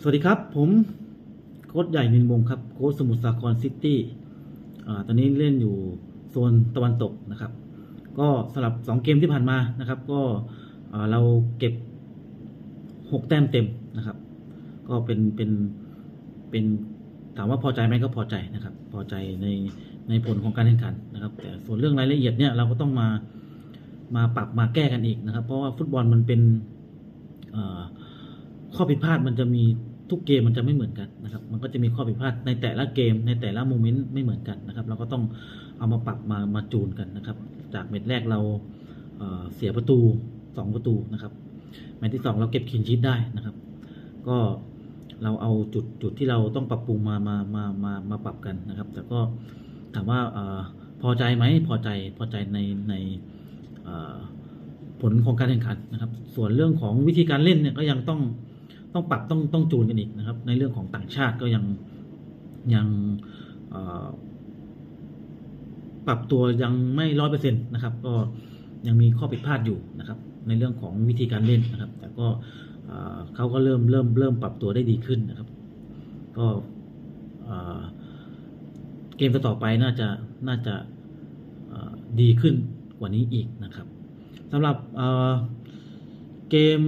สวัสดีครับ ผมโค้ชใหญ่นินวงครับโค้ชสมุทรสาครซิตี้อ่าตอนนี้เล่นอยู่โซนตะวันตกนะครับ ก็สำหรับ 2 เกมที่ผ่านมานะครับ ก็เราเก็บ 6 แต้มเต็มนะครับ ก็เป็นเป็นเป็นถามว่าพอใจไหมก็พอใจนะครับ พอใจในในผลของการแข่งขันนะครับ แต่ส่วนเรื่องรายละเอียดเนี่ยเราก็ต้องมามาปรับมาแก้กันอีกนะครับ เพราะว่าฟุตบอลมันเป็นข้อผิดพลาดมันจะมี ทุกเกมมันจะไม่เหมือนกันนะครับ มันก็จะมีข้อผิดพลาดในแต่ละเกม ในแต่ละโมเมนต์ไม่เหมือนกันนะครับ เราก็ต้องเอามาปรับมามาจูนกันนะครับ จากเม็ดแรกเราเเสียประตู 2 ประตูนะครับแมตช์ที่ 2 เราเก็บคินชีตได้นะครับ ก็เราเอาจุดจุดที่เราต้องปรับปรุงมามามามามาปรับกันนะครับ แต่ก็ถามว่าอพอใจไหมพอใจพอใจในในผลของการแข่งขันนะครับ ส่วนเรื่องของวิธีการเล่นเนี่ยก็ยังต้อง ต้องปรับต้องต้องจูนกันอีกนะครับ ในเรื่องของต่างชาติก็ยังยังปรับตัวยังไม่ร้อยเปอร์เซ็นต์นะครับ ก็ยังมีข้อผิดพลาดอยู่นะครับ ในเรื่องของวิธีการเล่นนะครับ แต่ก็เขาก็เริ่มเริ่มเริ่มปรับตัวได้ดีขึ้นนะครับ ก็เกมต่อไปน่าจะน่าจะดีขึ้นกว่านี้อีกนะครับสำหรับ เกม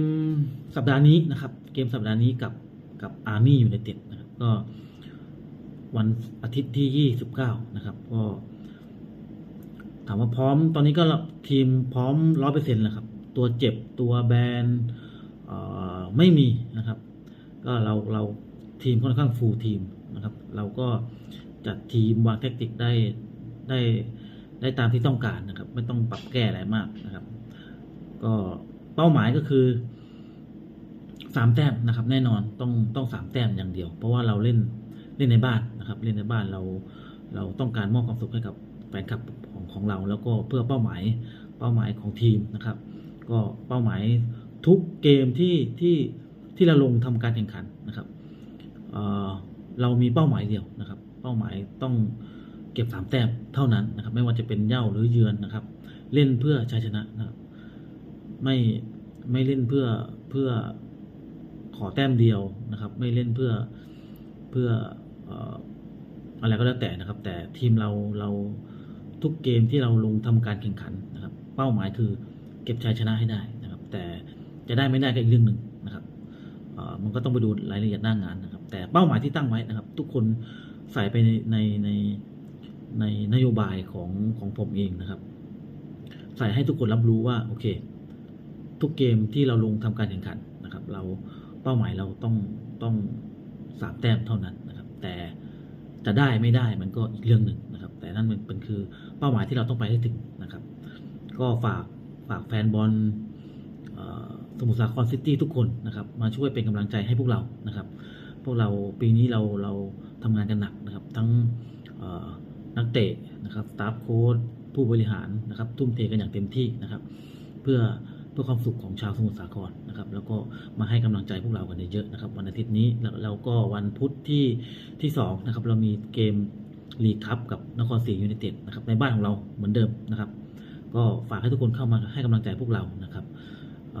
สัปดาห์นี้นะครับ เกมสัปดาห์นี้กับกับอาร์มี่ยูไนเต็ดนะครับก็วันอาทิตย์ที่ 29 นะครับ ก็ถามว่าพร้อมตอนนี้ก็ทีมพร้อมร้อยเปอร์เซ็นต์แล้วครับ ตัวเจ็บตัวแบนไม่มีนะครับ ก็เราเราทีมค่อนข้างฟูลทีมนะครับ เราก็จัดทีมวางแทคติกได้ได้ได้ตามที่ต้องการนะครับ ไม่ต้องปรับแก้อะไรมากนะครับ ก็ เป้าหมายก็คือสามแต้มนะครับ แน่นอนต้องต้องสามแต้มอย่างเดียว เพราะว่าเราเล่นเล่นในบ้านนะครับ เล่นในบ้านเราเราต้องการมอบความสุขให้กับแฟนคลับของของเรา แล้วก็เพื่อเป้าหมายเป้าหมายของทีมนะครับ ก็เป้าหมายทุกเกมที่ที่ที่เราลงทำการแข่งขันนะครับเเรามีเป้าหมายเดียวนะครับ เป้าหมายต้องเก็บสามแต้มเท่านั้นนะครับ ไม่ว่าจะเป็นเย่าหรือเยือนนะครับ เล่นเพื่อชัยชนะนะครับ ไม่ไม่เล่นเพื่อเพื่อขอแต้มเดียวนะครับ ไม่เล่นเพื่อเพื่ออ่ออะไรก็แล้วแต่นะครับ แต่ทีมเราเราทุกเกมที่เราลงทำการแข่งขันนะครับ เป้าหมายคือเก็บชัยชนะให้ได้นะครับ แต่จะได้ไม่ได้ก็อีกเรื่องหนึ่งนะครับอ่อมันก็ต้องไปดูรายละเอียดหน้างานนะครับ แต่เป้าหมายที่ตั้งไว้นะครับ ทุกคนใส่ไปในในในในนโยบายของของผมเองนะครับ ใส่ให้ทุกคนรับรู้ว่าโอเค ทุกเกมที่เราลงทำการแข่งขันนะครับ เราเป้าหมายเราต้องต้องสามแต้มเท่านั้นนะครับ แต่จะได้ไม่ได้มันก็อีกเรื่องหนึ่งนะครับ แต่นั่นมันเป็นคือเป้าหมายที่เราต้องไปให้ถึงนะครับ ก็ฝากฝากแฟนบอลสมุทรสาครซิตี้ทุกคนนะครับ มาช่วยเป็นกำลังใจให้พวกเรานะครับ พวกเราปีนี้เราเราทำงานกันหนักนะครับ ทั้งนักเตะนะครับสตาฟโค้ชผู้บริหารนะครับ ทุ่มเทกันอย่างเต็มที่นะครับ เพื่อ เพื่อความสุขของชาวสมุทรสาครนะครับ แล้วก็มาให้กำลังใจพวกเรากันเยอะๆนะครับ วันอาทิตย์นี้แล้วก็วันพุธที่ที่สองนะครับเรามีเกมลีกคัพกับนครศรียูไนเต็ดนะครับในบ้านของเราเหมือนเดิมนะครับ ก็ฝากให้ทุกคนเข้ามาให้กำลังใจพวกเรานะครับเ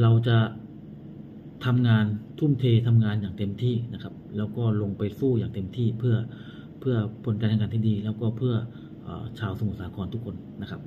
เราจะทำงานทุ่มเททำงานอย่างเต็มที่นะครับ แล้วก็ลงไปสู้อย่างเต็มที่เพื่อเพื่อผลการแข่งขันที่ดี แล้วก็เพื่ออชาวสมุทรสาครทุกคนนะครับ